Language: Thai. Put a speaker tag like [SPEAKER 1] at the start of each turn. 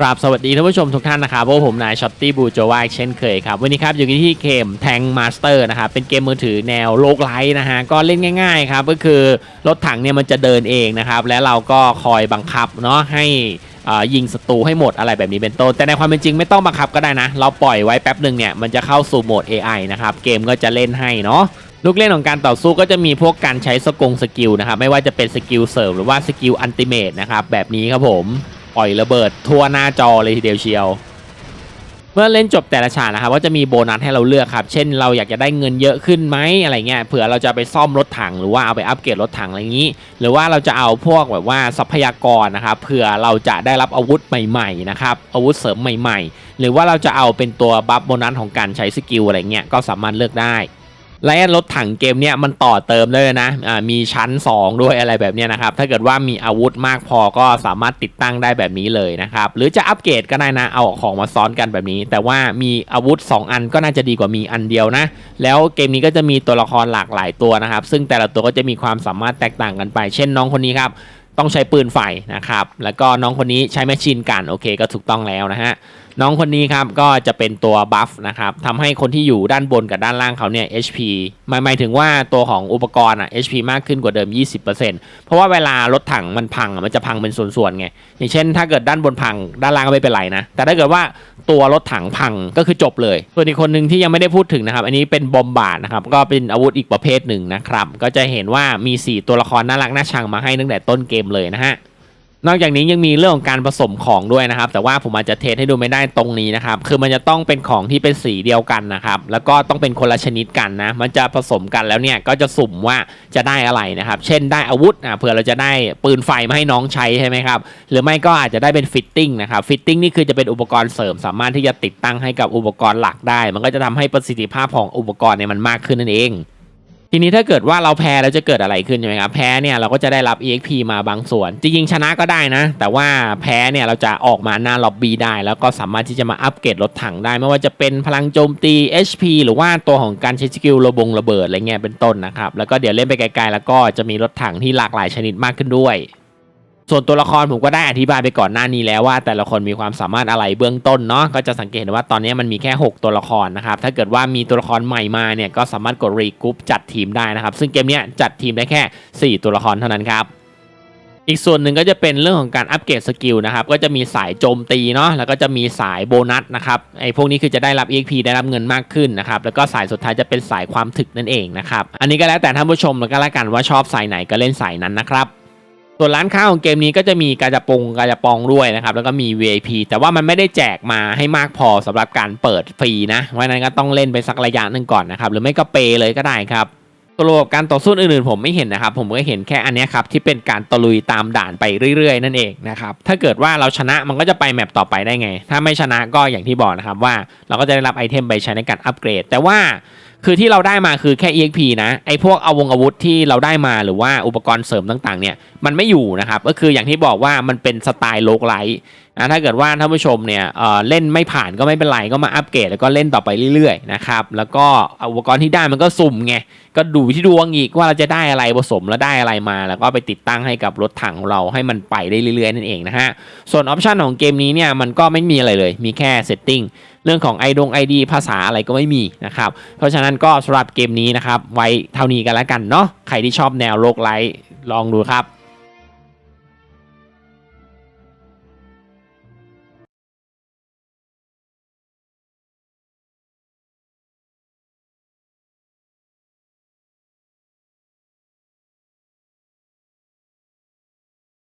[SPEAKER 1] ครับสวัสดีท่านผู้ชมทุกท่านนะครับพวกผมนายช็อตตี้บูโจวายเช่นเคยครับ วันนี้ครับอยู่ที่เกมแทงมาสเตอร์นะครับ เป็นเกมมือถือแนวโลกไลท์นะฮะ ก็เล่นง่ายๆครับ ก็คือรถถังเนี่ยมันจะเดินเองนะครับ และเราก็คอยบังคับเนาะให้อ่ายิงศัตรูให้หมดอะไรแบบนี้เป็นต้นแต่ในความเป็นจริงไม่ต้องบังคับก็ได้นะ เราปล่อยไว้แป๊บหนึ่งเนี่ยมันจะเข้าสู่โหมด AI นะครับเกมก็จะเล่นให้เนาะลูกเล่นของการต่อสู้ก็จะมีพวกการใช้สกงสกิลนะครับไม่ว่าจะเป็นสกิลเสริมหรือว่าสกิลอันติเมตนะครับแบบนี้ครับผม ปล่อยระเบิดทั่วหน้าจอเลยทีเดียวเชียว เมื่อเล่นจบแต่ละฉากนะครับก็จะมีโบนัสให้เราเลือกครับ เช่นเราอยากจะได้เงินเยอะขึ้นไหมอะไรเงี้ยเผื่อเราจะไปซ่อมรถถังหรือว่าเอาไปอัปเกรดรถถังอะไรอย่างนี้ หรือว่าเราจะเอาพวกแบบว่าทรัพยากรนะครับเผื่อเราจะได้รับอาวุธใหม่ๆนะครับอาวุธเสริมใหม่ ๆ หรือว่าเราจะเอาเป็นตัวบัฟโบนัสของการใช้สกิลอะไรเงี้ยก็สามารถเลือกได้ และรถถังเกมเนี้ยมันต่อเติมได้เลยนะมีชั้น 2 ด้วยอะไรแบบนี้นะครับ ถ้าเกิดว่ามีอาวุธมากพอก็สามารถติดตั้งได้แบบนี้เลยนะครับ หรือจะอัปเกรดก็ได้นะ เอาของมาซ้อนกันแบบนี้ แต่ว่ามีอาวุธ 2 อันก็น่าจะดีกว่ามีอันเดียวนะ แล้วเกมนี้ก็จะมีตัวละครหลากหลายตัวนะครับ ซึ่งแต่ละตัวก็จะมีความสามารถแตกต่างกันไป เช่นน้องคนนี้ครับต้องใช้ปืนไฟนะครับ แล้วก็น้องคนนี้ใช้แมชชีนกันโอเคก็ถูกต้องแล้วนะฮะ น้องคนนี้ครับก็จะเป็นตัวบัฟนะครับทำให้คนที่อยู่ด้านบนกับด้านล่างเขาเนี่ย HP หมายหมายถึงว่าตัวของอุปกรณ์อะ HP มากขึ้นกว่าเดิม 20%เพราะว่าเวลารถถังมันพังอะมันจะพังเป็นส่วนๆไงอย่างเช่น ถ้าเกิดด้านบนพังด้านล่างก็ไม่เป็นไรนะ แต่ถ้าเกิดว่าตัวรถถังพังก็คือจบเลย ส่วนอีกคนหนึ่งที่ยังไม่ได้พูดถึงนะครับ อันนี้เป็นบอมบาร์ดนะครับก็เป็นอาวุธอีกประเภทหนึ่งนะครับก็จะเห็นว่ามี 4 ตัวละครน่ารักน่าชังมาให้ตั้งแต่ต้นเกมเลยนะฮะ นอกจากนี้ยังมีเรื่องของการผสมของด้วยนะครับ แต่ว่าผมอาจจะเทสให้ดูไม่ได้ตรงนี้นะครับ คือมันจะต้องเป็นของที่เป็นสีเดียวกันนะครับ แล้วก็ต้องเป็นคนละชนิดกันนะ มันจะผสมกันแล้วเนี่ยก็จะสุ่มว่าจะได้อะไรนะครับ เช่นได้อาวุธอะเผื่อเราจะได้ปืนไฟมาให้น้องใช้ใช่ไหมครับ หรือไม่ก็อาจจะได้เป็นฟิตติ้งนะครับ ฟิตติ้งนี่คือจะเป็นอุปกรณ์เสริม สามารถที่จะติดตั้งให้กับอุปกรณ์หลักได้ มันก็จะทำให้ประสิทธิภาพของอุปกรณ์เนี่ยมันมากขึ้นนั่นเอง ทีนี้ถ้าเกิดว่าเราแพ้แล้วจะเกิดอะไรขึ้นใช่ไหมครับแพ้เนี่ยเราก็จะได้รับ EXP มาบางส่วน จริงๆชนะก็ได้นะ แต่ว่าแพ้เนี่ยเราจะออกมาหน้าล็อบบี้ได้ แล้วก็สามารถที่จะมาอัปเกรดรถถังได้ ไม่ว่าจะเป็นพลังโจมตี HP หรือว่าตัวของการใช้สกิลระบงระเบิดอะไรเงี้ยเป็นต้นนะครับแล้วก็เดี๋ยวเล่นไปไกลๆ แล้วก็จะมีรถถังที่หลากหลายชนิดมากขึ้นด้วย ส่วนตัวละครผมก็ได้อธิบายไปก่อนหน้านี้แล้วว่า แต่ละคนมีความสามารถอะไรเบื้องต้นเนาะก็จะสังเกตว่าตอนนี้มันมีแค่ 6 ตัวละครนะครับถ้าเกิดว่ามีตัวละครใหม่มาเนี่ยก็สามารถกดรีกรุ๊ปจัดทีมได้นะครับซึ่งเกมนี้จัดทีมได้แค่ 4 ตัวละครเท่านั้นครับอีกส่วนหนึ่งก็จะเป็นเรื่องของการอัปเกรดสกิลนะครับก็จะมีสายโจมตีเนาะแล้วก็จะมีสายโบนัสนะครับไอ้พวกนี้คือจะได้รับ EXP ได้รับเงินมากขึ้นนะครับแล้วก็สายสุดท้ายจะเป็นสายความถึกนั่นเองนะครับอันนี้ก็แล้วแต่ท่านผู้ชมแล้วก็แล้วกันว่าชอบสายไหนก็เล่นสายนั้นนะครับ ส่วนร้านค้าของเกมนี้ก็จะมีกาจะปงกาจะปองด้วยนะครับ แล้วก็มี VIP แต่ว่ามันไม่ได้แจกมาให้มากพอสำหรับการเปิดฟรีนะเพราะนั้นก็ต้องเล่นไปสักระยะหนึ่งก่อนนะครับหรือไม่ก็เปย์เลยก็ได้ครับตัวระบบการต่อสู้อื่นๆผมไม่เห็นนะครับ ผมก็เห็นแค่อันนี้ครับที่เป็นการตะลุยตามด่านไปเรื่อยๆ นั่นเองนะครับถ้าเกิดว่าเราชนะมันก็จะไปแมปต่อไปได้ไง ถ้าไม่ชนะก็อย่างที่บอกนะครับว่าเราก็จะได้รับไอเทมไปใช้ในการอัปเกรด แต่ว่า คือที่เราได้มาคือแค่ EXP นะไอพวกอาวงอาวุธที่เราได้มาหรือว่าอุปกรณ์เสริมต่างๆเนี่ยมันไม่อยู่นะครับก็คืออย่างที่บอกว่ามันเป็นสไตล์โลกไลท์นะถ้าเกิดว่าท่านผู้ชมเนี่ยเเล่นไม่ผ่านก็ไม่เป็นไรก็มาอัปเกรดแล้วก็เล่นต่อไปเรื่อยๆนะครับแล้วก็อุปกรณ์ที่ได้มันก็สุ่มไงก็ดูที่ดวงอีกว่าเราจะได้อะไรผสมแล้วได้อะไรมา แล้วก็ไปติดตั้งให้กับรถถังของเราให้มันไปได้เรื่อยๆนั่นเองนะฮะส่วนออปชันของเกมนี้เนี่ยมันก็ไม่มีอะไรเลยมีแค่เซตติ้ง เรื่องของไอดงไอดีภาษาอะไรก็ไม่มีนะครับ เพราะฉะนั้นก็สำหรับเกมนี้นะครับ ไว้เท่านี้กันแล้วกันเนาะใครที่ชอบแนวโลกไลท์ลองดูครับ